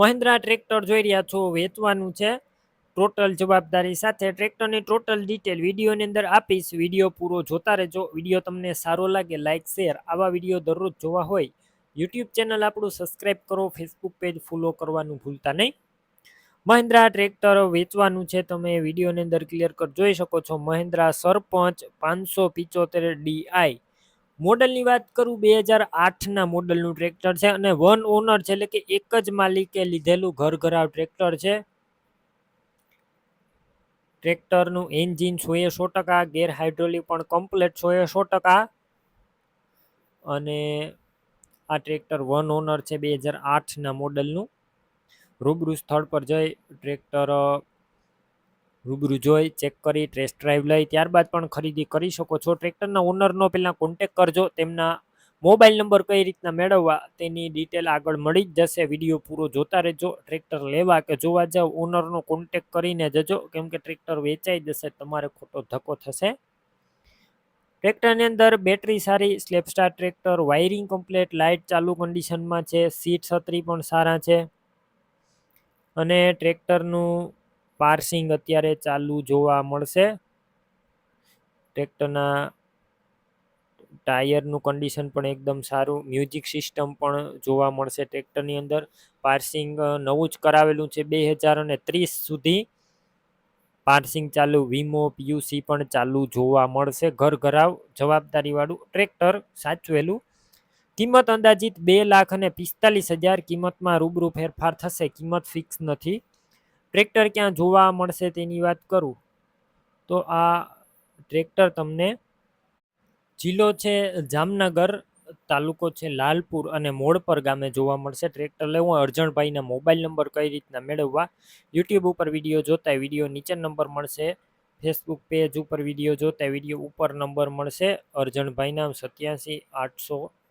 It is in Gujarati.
મહિન્દ્રા ટ્રેક્ટર જોઈ રહ્યા છો, વેચવાનું છે. ટોટલ જવાબદારી સાથે ટ્રેક્ટરની ટોટલ ડિટેલ વિડીયોની અંદર આપીશ. વીડિયો પૂરો જોતા રહેજો. વીડિયો તમને સારો લાગે લાઇક શેર આવા વીડિયો દરરોજ જોવા હોય યુટ્યુબ ચેનલ આપણું સબસ્ક્રાઇબ કરો ફેસબુક પેજ ફોલો કરવાનું ભૂલતા નહીં. મહિન્દ્રા ટ્રેક્ટર વેચવાનું છે, તમે વિડીયોની અંદર ક્લિયર કર, જોઈ શકો છો. મહિન્દ્રા સરપંચ પાંચસો પિચોતેર ડીઆઈ મોડલની વાત કરું, બે હજાર આઠના મોડલનું ટ્રેક્ટર છે અને વન ઓનર છે એટલે કે એક જ માલિકે લીધેલું ઘર ઘરાવ ટ્રેક્ટર છે. ટ્રેક્ટરનું એન્જિન સો એ સો ટકા, ગેર હાઇડ્રોલિક પણ કમ્પ્લેટ સો એ સો ટકા. અને આ ટ્રેક્ટર વન ઓનર છે બે હજાર આઠના મોડલનું. રૂબરૂ સ્થળ પર જઈ ટ્રેક્ટર રૂબરૂ જોઈ, ચેક કરી ટેસ્ટ ડ્રાઈવ લઈ. ત્યારબાદ પણ ખરીદી કરી શકો છો. ટ્રેક્ટરના ઓનરનો પહેલાં કોન્ટેક કરજો. તેમના મોબાઈલ નંબર કઈ રીતના મેળવવા તેની ડિટેલ આગળ મળી જ જશે. વીડિયો પૂરો જોતા રહેજો. ટ્રેક્ટર લેવા કે જોવા જાવ ઓનરનો કોન્ટેક કરીને જજો. કેમ કે ટ્રેક્ટર વેચાઈ જશે, તમારે ખોટો ધક્કો થશે. ટ્રેક્ટરની અંદર બેટરી સારી સ્લેપ સ્ટાર ટ્રેક્ટર વાયરિંગ કમ્પ્લેટ લાઇટ ચાલુ કન્ડિશનમાં છે સીટ છત્રી પણ સારા છે. અને ટ્રેક્ટરનું પાર્સિંગ અત્યારે ચાલુ જોવા મળશે. ટ્રેક્ટરના ટાયરનું કન્ડિશન પણ એકદમ સારું. મ્યુઝિક સિસ્ટમ પણ જોવા મળશે ટ્રેક્ટરની અંદર. પાર્સિંગ નવું જ કરાવેલું છે બે હજાર અને ત્રીસ સુધી. પાર્સિંગ ચાલુ વીમો પીયુસી પણ ચાલુ જોવા મળશે. ઘર ઘરાવ જવાબદારીવાળું ટ્રેક્ટર સાચવેલું. કિંમત અંદાજિત બે લાખ અને પિસ્તાલીસ હજાર કિંમતમાં રૂબરૂ ફેરફાર થશે. કિંમત ફિક્સ નથી. ટ્રેક્ટર ક્યાં જોવા મળશે તેની વાત કરું? તો આ ટ્રેક્ટર તમને જિલ્લો છે જામનગર, તાલુકો છે લાલપુર અને મોડપર ગામે જોવા મળશે. ટ્રેક્ટર લેવું અર્જણભાઈના મોબાઈલ નંબર કઈ રીતના મેળવવા? યુટ્યુબ ઉપર વીડિયો જોતા વીડિયો નીચે નંબર મળશે. ફેસબુક પેજ ઉપર વીડિયો જોતા વીડિયો ઉપર નંબર મળશે. અર્જણભાઈના સત્યાસી આઠસો